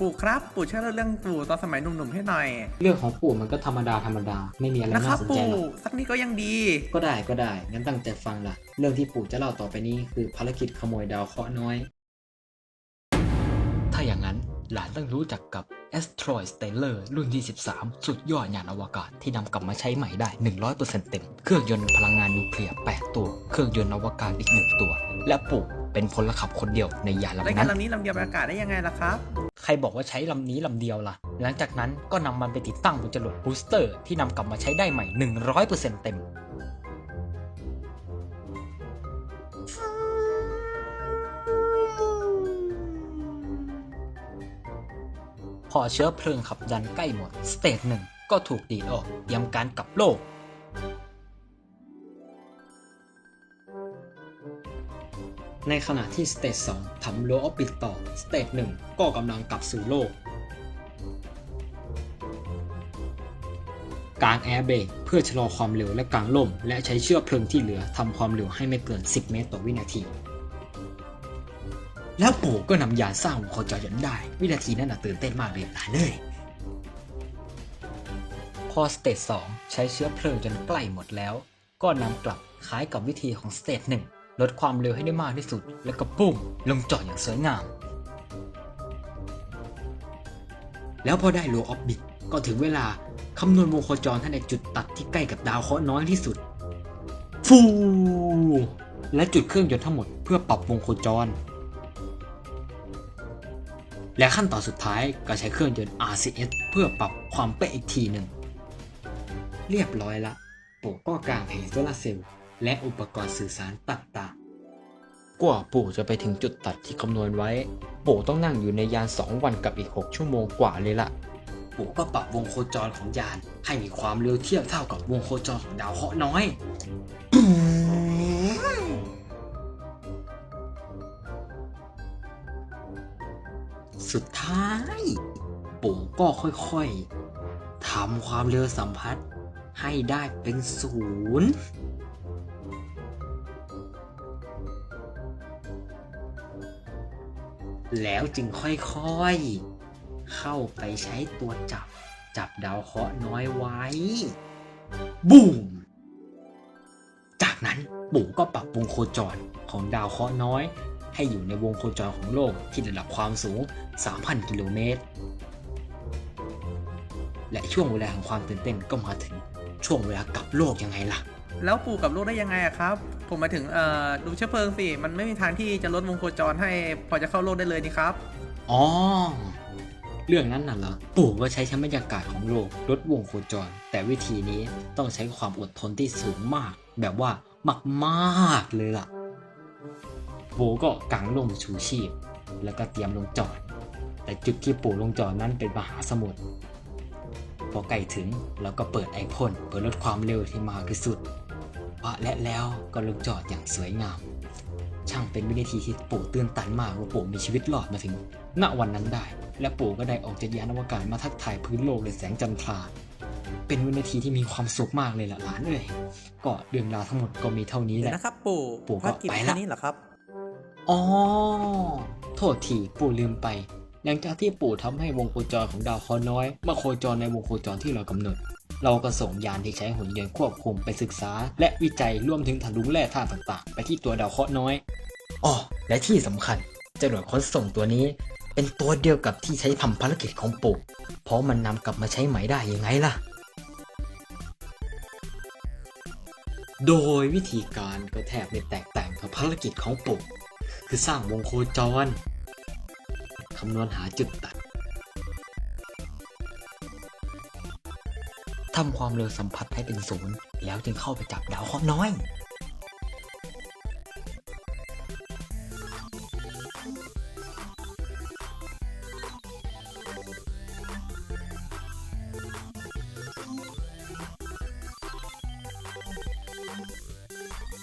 ปู่ครับปู่ช่วยเล่าเรื่องปู่ตอนสมัยหนุ่มๆให้หน่อย เรื่องของปู่มันก็ธรรมดาธรรมดาไม่มีอะไรนะคน่ารับสนใจปู่หรอกสักนิดก็ยังดี ก็ได้ก็ได้งั้นตั้งใจฟังล่ะ เรื่องที่ปู่จะเล่าต่อไปนี้คือภารกิจขโมยดาวเคราะห์น้อย ถ้าอย่างนั้นหลานต้องรู้จักกับ Asteroid Stellar รุ่นที่ 13 สุดยอดยานอวกาศที่นำกลับมาใช้ใหม่ได้ 100%เต็ม เครื่องยนต์พลังงานนิวเคลียร์ 8 ตัว เครื่องยนต์อวกาศอีก 1 ตัว และปู่เป็นพลขับคนเดียวในยานแล้วลำงานนั้น ลำนี้ลำเดียวไปอากาศได้ยังไงล่ะครับ ใครบอกว่าใช้ลำนี้ลำเดียวล่ะ หลังจากนั้นก็นำมันไปติดตั้งบนจรวดบูสเตอร์ ที่นำกลับมาใช้ได้ใหม่ 100%เต็ม พอเชื้อเพลิงขับยันใกล้หมด สเตจหนึ่งก็ถูกดีดออก เตรียมการกลับโลก ในขณะที่สเตจ2ทำโลออฟบิทต่อ สเตจ1ก็กำลังกลับสู่โลก กางแอร์เบรกเพื่อชะลอความเร็วและกางล่ม และใช้เชือกเพลิงที่เหลือทำความเร็วให้ไม่เกิน 10 เมตรต่อวินาที แล้วปู่ก็นำยานสร้างวงโคจรยนได้ วินาทีนั้นน่ะตื่นเต้นมากเลยหลานเลยพอสเตจ2ใช้เชื้อเพลิงจนใกล้หมดแล้ว ก็นำกลับคล้ายกับวิธีของสเตจ1 ลดความเร็วให้ได้มากที่สุด แล้วก็ปุ้มลงจอดอย่างสวยงาม แล้วพอได้โลออฟบิทก็ถึงเวลาคำนวณวงโคจรให้ในจุดตัดที่ใกล้กับดาวเคราะห์น้อยที่สุด ฟู และจุดเครื่องยนต์ทั้งหมดเพื่อปรับวงโคจร และขั้นตอนสุดท้ายก็ใช้เครื่องยนต์ RCS เพื่อปรับความเป๊ะอีกทีหนึ่ง เรียบร้อยละ โปก็กางแผงโซลาเซลล์และอุปกรณ์สื่อสารต่างๆ กว่าปู่จะไปถึงจุดตัดที่คำนวณไว้ ปู่ต้องนั่งอยู่ในยาน2วันกับอีก 6 ชั่วโมงกว่าเลยล่ะ ปู่ก็ปรับวงโคจรของยาน ให้มีความเร็วเทียบเท่ากับวงโคจรของดาวเคราะห์น้อย สุดท้าย ปู่ก็ค่อยๆทำความเร็วสัมผัสให้ได้เป็นศูนย์ แล้วจึงค่อยๆ เข้าไปใช้ตัวจับ จับดาวเคราะห์น้อยไว้ บูมจากนั้นปู่ก็ปรับวงโคจรของดาวเคราะห์น้อย ให้อยู่ในวงโคจรของโลกที่ระดับความสูง 3,000 กิโลเมตร และช่วงเวลาของความตื่นเต้นก็มาถึงช่วงเวลากลับโลกยังไงล่ะ แล้วปู่กับลูกได้ยังไงอะครับ ผมมาถึงเอ่อดูเชื้อเพลิงสิ มันไม่มีทางที่จะลดวงโคจรให้พอจะเข้าโลกได้เลยนี่ครับ อ๋อ เรื่องนั้นน่ะเหรอ ปู่ก็ใช้ชั้นบรรยากาศของโลกลดวงโคจร แต่วิธีนี้ต้องใช้ความอดทนที่สูงมาก แบบว่ามากๆเลยล่ะปู่ก็กางร่มชูชีพ แล้วก็เตรียมลงจอด แต่จุดที่ปู่ลงจอดนั้นเป็นมหาสมุทรพอใกล้ถึงเราก็เปิดไอพ่นเพื่อลดความเร็วที่มากที่สุด อะและแล้วก็ลงจอดอย่างสวยงาม ช่างเป็นวินาทีที่ปู่ตื่นตันมากว่าปู่มีชีวิตรอดมาถึง ณวันนั้นได้ และปู่ก็ได้ออกจากยานอวกาศมาทักทายพื้นโลกในแสงจันทรา เป็นวินาทีที่มีความสุขมากเลยล่ะหลานเอ้ยก็เรื่องราวทั้งหมดก็มีเท่านี้แหเดี๋ยวละนะครับ ปู่ปู่ก็ภารกิจไปแค่ละนี้เหรอครับอ๋อโทษทีปู่ลืมไปหลังจากที่ปู่ทำให้วงโคจรของดาวเคราะห์น้อยมาโคจรในวงโคจรที่เรากำหนด เราก็ส่งยานที่ใช้หุ่นยนต์ควบคุมไปศึกษา และวิจัยร่วมถึงทะลุแร่ธาตุต่างๆ ไปที่ตัวดาวเคราะห์น้อยอ๋อและที่สำคัญจรวดขนส่งตัวนี้ เป็นตัวเดียวกับที่ใช้ทำภารกิจของปู่เพราะมันนำกลับมาใช้ใหม่ได้ยังไงล่ะ โดยวิธีการก็แทบไม่แตกต่างกับภารกิจของปู่คือสร้างวงโคจรคำนวณหาจุดตัด ทำความเร็วสัมผัสให้เป็นศูนย์แล้วจึงเข้าไปจับดาวเคราะห์น้อย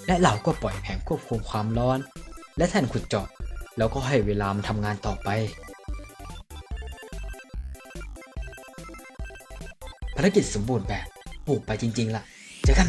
และเราก็ปล่อยแผงควบคุมความร้อน และแท่นขุดเจาะ แล้วก็ให้เวลามันทำงานต่อไป ภารกิจสมบูรณ์แบบปลูกไปจริง ๆล่ะเจอกัน